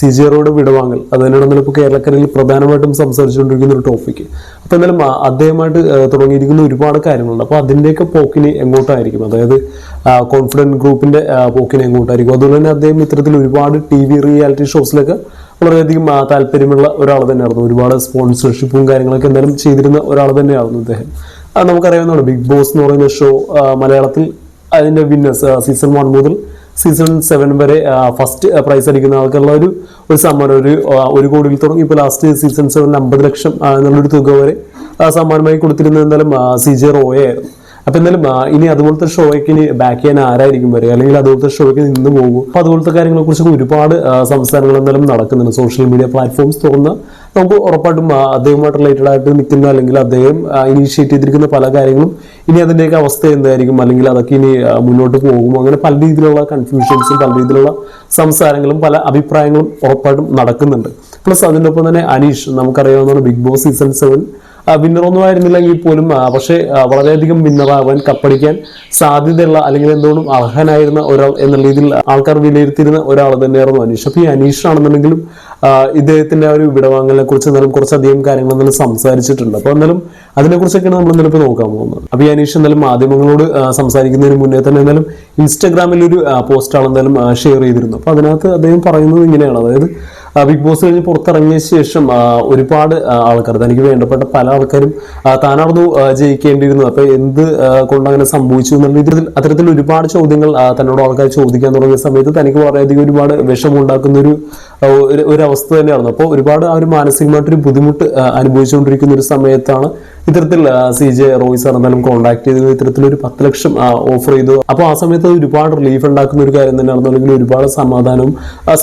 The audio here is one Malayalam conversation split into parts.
സി ജി ആറോട് വിടവാങ്ങൽ. അത് തന്നെയാണ് നമ്മളിപ്പോൾ കേരളക്കരയിൽ പ്രധാനമായിട്ടും സംസാരിച്ചുകൊണ്ടിരിക്കുന്ന ഒരു ടോപ്പിക് അപ്പോൾ എന്തായാലും ആ, അദ്ദേഹമായിട്ട് തുടങ്ങിയിരിക്കുന്ന ഒരുപാട് കാര്യങ്ങളുണ്ട്. അപ്പോൾ അതിന്റെയൊക്കെ പോക്കിന് എങ്ങോട്ടായിരിക്കും? അതായത് കോൺഫിഡന്റ് ഗ്രൂപ്പിന്റെ പോക്കിന് എങ്ങോട്ടായിരിക്കും? അതുപോലെ തന്നെ അദ്ദേഹം ഇത്തരത്തിൽ ഒരുപാട് ടി വി റിയാലിറ്റി ഷോസിലൊക്കെ വളരെയധികം താല്പര്യമുള്ള ഒരാൾ തന്നെയായിരുന്നു. ഒരുപാട് സ്പോൺസർഷിപ്പും കാര്യങ്ങളൊക്കെ എന്തായാലും ചെയ്തിരുന്ന ഒരാൾ തന്നെയായിരുന്നു അദ്ദേഹം. നമുക്കറിയാവുന്നതാണ്. ബിഗ് ബോസ് എന്ന് പറയുന്ന ഷോ മലയാളത്തിൽ അതിന്റെ വിന്നേഴ്സ് സീസൺ വൺ മുതൽ സീസൺ സെവൻ വരെ ഫസ്റ്റ് പ്രൈസ് അടിക്കുന്ന ആൾക്കുള്ള ഒരു ഒരു സമ്മാനം ഒരു ഒരു കോടിയിൽ തുടങ്ങി. ഇപ്പോൾ ലാസ്റ്റ് സീസൺ സെവൻ അമ്പത് ലക്ഷം എന്നുള്ളൊരു തുക വരെ സമ്മാനമായി കൊടുത്തിരുന്നത് എന്തായാലും സി ജെ റോയെ ആയിരുന്നു. അപ്പൊ എന്തായാലും ഇനി അതുപോലത്തെ ഷോയ്ക്ക് ഇനി ബാക്ക് ചെയ്യാൻ ആരായിരിക്കും വരിക? അല്ലെങ്കിൽ അതുപോലത്തെ ഷോയ്ക്ക് നിന്ന് പോകും അപ്പോൾ അതുപോലത്തെ കാര്യങ്ങളെ കുറിച്ച് ഒരുപാട് ആ, സംസാരങ്ങൾ എന്തായാലും നടക്കുന്നുണ്ട്. സോഷ്യൽ മീഡിയ പ്ലാറ്റ്ഫോംസ് തുറന്ന് നമുക്ക് ഉറപ്പായിട്ടും അദ്ദേഹവുമായിട്ട് റിലേറ്റഡ് ആയിട്ട് നിൽക്കുന്ന അല്ലെങ്കിൽ അദ്ദേഹം ഇനീഷ്യേറ്റ് ചെയ്തിരിക്കുന്ന പല കാര്യങ്ങളും ഇനി അതിന്റെയൊക്കെ അവസ്ഥ എന്തായിരിക്കും? അല്ലെങ്കിൽ അതൊക്കെ ഇനി മുന്നോട്ട് പോകുമോ? അങ്ങനെ പല രീതിയിലുള്ള കൺഫ്യൂഷൻസും പല രീതിയിലുള്ള സംസാരങ്ങളും പല അഭിപ്രായങ്ങളും ഉറപ്പായിട്ടും നടക്കുന്നുണ്ട്. പ്ലസ് അതിനൊപ്പം തന്നെ അനീഷ് നമുക്കറിയാവുന്നതാണ് ബിഗ് ബോസ് സീസൺ സെവൻ വിന്നറൊന്നും ആയിരുന്നില്ലെങ്കിൽ പോലും പക്ഷേ വളരെയധികം വിന്നറാവാൻ കപ്പടിക്കാൻ സാധ്യതയുള്ള അല്ലെങ്കിൽ എന്തുകൊണ്ടും അർഹനായിരുന്ന ഒരാൾ എന്ന രീതിയിൽ ആൾക്കാർ വിലയിരുത്തിയിരുന്ന ഒരാൾ തന്നെയായിരുന്നു അനീഷ്. അപ്പോൾ ഈ അനീഷ് ആണെന്നുണ്ടെങ്കിലും ഇദ്ദേഹത്തിന്റെ ഒരു വിടവാങ്ങലിനെ കുറിച്ച് എന്നാലും കുറച്ചധികം കാര്യങ്ങൾ എന്നാലും സംസാരിച്ചിട്ടുണ്ട്. അപ്പോൾ എന്നാലും അതിനെക്കുറിച്ചൊക്കെയാണ് നമ്മൾ ഇപ്പോൾ നോക്കാൻ പോകുന്നത്. അപ്പോൾ ഈ അനീഷ് എന്നാലും മാധ്യമങ്ങളോട് സംസാരിക്കുന്നതിന് മുന്നേ തന്നെ എന്നാലും ഇൻസ്റ്റാഗ്രാമിൽ ഒരു പോസ്റ്റാണ് എന്തായാലും ഷെയർ ചെയ്തിരുന്നു അപ്പോൾ അതിനകത്ത് അദ്ദേഹം പറയുന്നത് ഇങ്ങനെയാണ്. അതായത് ബിഗ് ബോസ് കഴിഞ്ഞ് പുറത്തിറങ്ങിയ ശേഷം ഒരുപാട് ആൾക്കാർ തനിക്ക് വേണ്ടപ്പെട്ട പല ആൾക്കാരും ആ, ജയിക്കേണ്ടിയിരുന്നത്. അപ്പൊ എന്ത് ആ, കൊണ്ട് അങ്ങനെ സംഭവിച്ചു എന്നുള്ള ഇതിൽ അത്തരത്തിൽ ഒരുപാട് ചോദ്യങ്ങൾ തന്നോട് ആൾക്കാർ ചോദിക്കാൻ തുടങ്ങിയ സമയത്ത് തനിക്ക് വളരെയധികം ഒരുപാട് വിഷമം ഉണ്ടാക്കുന്ന ഒരു- ഒരു അവസ്ഥ തന്നെയായിരുന്നു. അപ്പോൾ ഒരുപാട് ആ ഒരു മാനസികമായിട്ടൊരു ബുദ്ധിമുട്ട് അനുഭവിച്ചുകൊണ്ടിരിക്കുന്ന ഒരു സമയത്താണ് ഇത്തരത്തിൽ സി ജെ റോയ് സാർ എന്തായാലും കോൺടാക്ട് ചെയ്തു. ഇത്തരത്തിൽ ഒരു പത്ത് ലക്ഷം ഓഫർ ചെയ്തു. അപ്പോൾ ആ സമയത്ത് ഒരുപാട് റിലീഫ് ഉണ്ടാക്കുന്ന ഒരു കാര്യം തന്നെയായിരുന്നു. അല്ലെങ്കിൽ ഒരുപാട് സമാധാനവും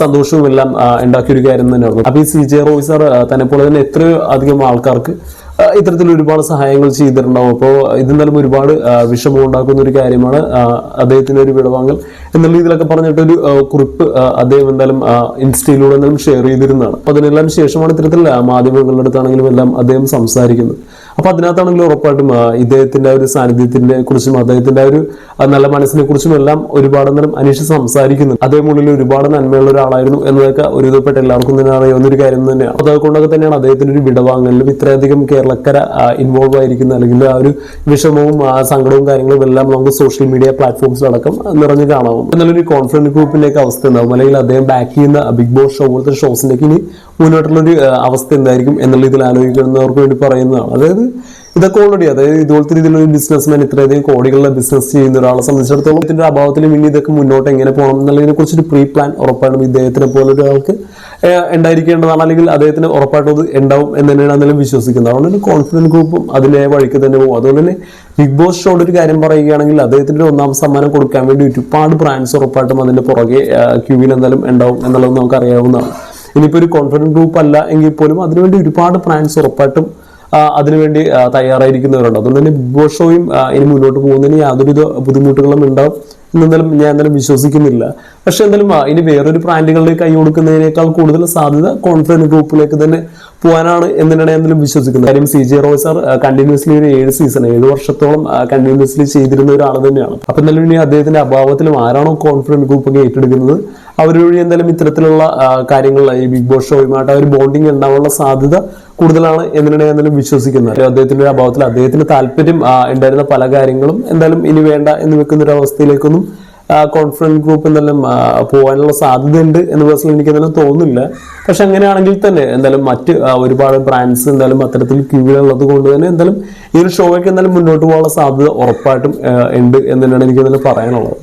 സന്തോഷവും എല്ലാം ഉണ്ടാക്കിയ ഒരു കാര്യം തന്നെയായിരുന്നു. അപ്പോൾ ഈ സി ജെ റോയ് സാർ തന്നെ പോലെ തന്നെ എത്രയോ അധികം ആൾക്കാർക്ക് ഇത്തരത്തിൽ ഒരുപാട് സഹായങ്ങൾ ചെയ്തിട്ടുണ്ടാവും. അപ്പോൾ ഇതെന്തായാലും ഒരുപാട് വിഷമം ഉണ്ടാക്കുന്ന ഒരു കാര്യമാണ് അദ്ദേഹത്തിന്റെ ഒരു വിടവാങ്ങൽ. എന്നുള്ള രീതിയിലൊക്കെ പറഞ്ഞിട്ടൊരു കുറിപ്പ് അദ്ദേഹം എന്തായാലും ഇൻസ്റ്റയിലൂടെ എന്തായാലും ഷെയർ ചെയ്തിരുന്നതാണ്. അപ്പോൾ അതിനെല്ലാം ശേഷമാണ് ഇത്തരത്തിൽ മാധ്യമങ്ങളുടെ അടുത്താണെങ്കിലും എല്ലാം അദ്ദേഹം സംസാരിക്കുന്നത്. അപ്പൊ അതിനകത്താണെങ്കിലും ഉറപ്പായിട്ടും ഇദ്ദേഹത്തിന്റെ ഒരു സാന്നിധ്യത്തിനെ കുറിച്ചും അദ്ദേഹത്തിന്റെ ഒരു നല്ല മനസ്സിനെ കുറിച്ചും എല്ലാം ഒരുപാട് നേരം അനീഷ് സംസാരിക്കുന്നു. അദ്ദേഹം ഉള്ളിൽ ഒരുപാട് നന്മയുള്ള ഒരാളായിരുന്നു എന്നതൊക്കെ ഒരു വിധപ്പെട്ട എല്ലാവർക്കും തന്നെ അറിയാവുന്ന ഒരു കാര്യം തന്നെയാണ്. അതുകൊണ്ടൊക്കെ തന്നെയാണ് അദ്ദേഹത്തിന്റെ ഒരു വിടവാങ്ങലിലും ഇത്രയധികം കേരളക്കര ഇൻവോൾവ് ആയിരിക്കുന്ന അല്ലെങ്കിൽ ആ ഒരു വിഷമവും സങ്കടവും കാര്യങ്ങളും എല്ലാം നമുക്ക് സോഷ്യൽ മീഡിയ പ്ലാറ്റ്ഫോംസിലടക്കം നിറഞ്ഞു കാണാവും നല്ലൊരു ഒരു കോൺഫിഡൻസ് ഗ്രൂപ്പിന്റെ ഒക്കെ അവസ്ഥ ഉണ്ടാവും അല്ലെങ്കിൽ അദ്ദേഹം ബാക്ക് ചെയ്യുന്ന ബിഗ് ബോസ് ഷോ പോലത്തെ ഷോസിന്റെ ഇനി മുന്നോട്ടുള്ള ഒരു അവസ്ഥ എന്തായിരിക്കും എന്നുള്ള ഇതിൽ ആലോചിക്കുന്നവർക്ക് വേണ്ടി പറയുന്നതാണ്. അതായത് ഇതൊക്കെ ഓൾറെഡി അതായത് ഇതുപോലത്തെ രീതിയിലുള്ള ബിസിനസ് മാൻ ഇത്രയധികം കോടികളുടെ ബിസിനസ് ചെയ്യുന്ന ഒരാളെ സംബന്ധിച്ചിടത്തോളം ഇതിന്റെ അഭാവത്തിൽ ഇനി ഇതൊക്കെ മുന്നോട്ട് എങ്ങനെ പോകണം എന്നുള്ളതിനെ കുറിച്ചൊരു പ്രീ പ്ലാൻ ഉറപ്പായിട്ടും ഇദ്ദേഹത്തിനെ പോലെ ഒരാൾക്ക് ഉണ്ടായിരിക്കേണ്ടതാണ്. അല്ലെങ്കിൽ അദ്ദേഹത്തിന് ഉറപ്പായിട്ടും അത് ഉണ്ടാവും എന്ന് തന്നെയാണ് അതിലും വിശ്വസിക്കുന്നത്. അതുകൊണ്ട് തന്നെ കോൺഫിഡൻസ് ഗ്രൂപ്പും അതിലെ വഴിക്ക് തന്നെ പോകും. അതുകൊണ്ട് തന്നെ ബിഗ് ബോസ് ഷോയുടെ ഒരു കാര്യം പറയുകയാണെങ്കിൽ അദ്ദേഹത്തിന്റെ ഒരു ഒന്നാം സമ്മാനം കൊടുക്കാൻ വേണ്ടി ഒരുപാട് ബ്രാൻഡ്സ് ഉറപ്പായിട്ടും അതിന്റെ പുറകെ ക്യൂവിൽ എന്തായാലും ഉണ്ടാവും എന്നുള്ളത് നമുക്ക് അറിയാവുന്നതാണ് ഇനിയിപ്പോൾ ഒരു കോൺഫിഡൻസ് ഗ്രൂപ്പ് അല്ല എങ്കിൽ പോലും അതിനുവേണ്ടി ഒരുപാട് ബ്രാൻഡ്സ് ഉറപ്പായിട്ടും അതിനുവേണ്ടി തയ്യാറായിരിക്കുന്നവരുണ്ട്. അതുകൊണ്ട് തന്നെ ബിഗ് ബോസ് ഷോയും ഇനി മുന്നോട്ട് പോകുന്നതിന് യാതൊരുവിധ ബുദ്ധിമുട്ടുകളും ഉണ്ടാവും എന്നെന്തായാലും ഞാൻ എന്തായാലും വിശ്വസിക്കുന്നില്ല. പക്ഷെ എന്തായാലും ഇനി വേറൊരു ബ്രാൻഡുകളിലേക്ക് കൈ കൊടുക്കുന്നതിനേക്കാൾ കൂടുതൽ സാധ്യത കോൺഫിഡൻസ് ഗ്രൂപ്പിലേക്ക് തന്നെ പോകാനാണ് എന്ന് തന്നെയാണ് ഞാൻ എന്തായാലും വിശ്വസിക്കുന്നത്. കാര്യം C J Roy sir continuously ഒരു ഏഴ് സീസൺ ഏഴ് വർഷത്തോളം കണ്ടിന്യൂസ്ലി ചെയ്തിരുന്ന ഒരാൾ തന്നെയാണ്. അപ്പൊ എന്തായാലും ഇനി അദ്ദേഹത്തിന്റെ അഭാവത്തിലും ആരാണോ കോൺഫിഡൻസ് ഗ്രൂപ്പ് ഒക്കെ ഏറ്റെടുക്കുന്നത് അവർ വഴി എന്തായാലും ഇത്തരത്തിലുള്ള കാര്യങ്ങൾ ഈ ബിഗ് ബോസ് ഷോയുമായിട്ട് ആ ഒരു ബോണ്ടിങ് ഉണ്ടാവാനുള്ള സാധ്യത കൂടുതലാണ് എന്തിനാണ് എന്തായാലും വിശ്വസിക്കുന്നത്. അദ്ദേഹത്തിന്റെ ഒരു അഭാവത്തിൽ അദ്ദേഹത്തിന് താല്പര്യം ഉണ്ടായിരുന്ന പല കാര്യങ്ങളും എന്തായാലും ഇനി വേണ്ട എന്ന് വെക്കുന്ന ഒരു അവസ്ഥയിലേക്കൊന്നും കോൺഫിഡൻസ് ഗ്രൂപ്പ് എന്തായാലും ആ, പോകാനുള്ള സാധ്യതയുണ്ട് എന്ന് പേഴ്സണൽ എനിക്ക് എന്തായാലും തോന്നുന്നില്ല. പക്ഷെ അങ്ങനെയാണെങ്കിൽ തന്നെ എന്തായാലും മറ്റ് ഒരുപാട് ബ്രാൻഡ്സ് എന്തായാലും അത്തരത്തിൽ ക്യൂവിലുള്ളത് കൊണ്ട് തന്നെ എന്തായാലും ഈ ഒരു ഷോയ്ക്ക് എന്തായാലും മുന്നോട്ട് പോകാനുള്ള സാധ്യത ഉറപ്പായിട്ടും ഉണ്ട് എന്ന് തന്നെയാണ് എനിക്ക് എന്തായാലും പറയാനുള്ളത്.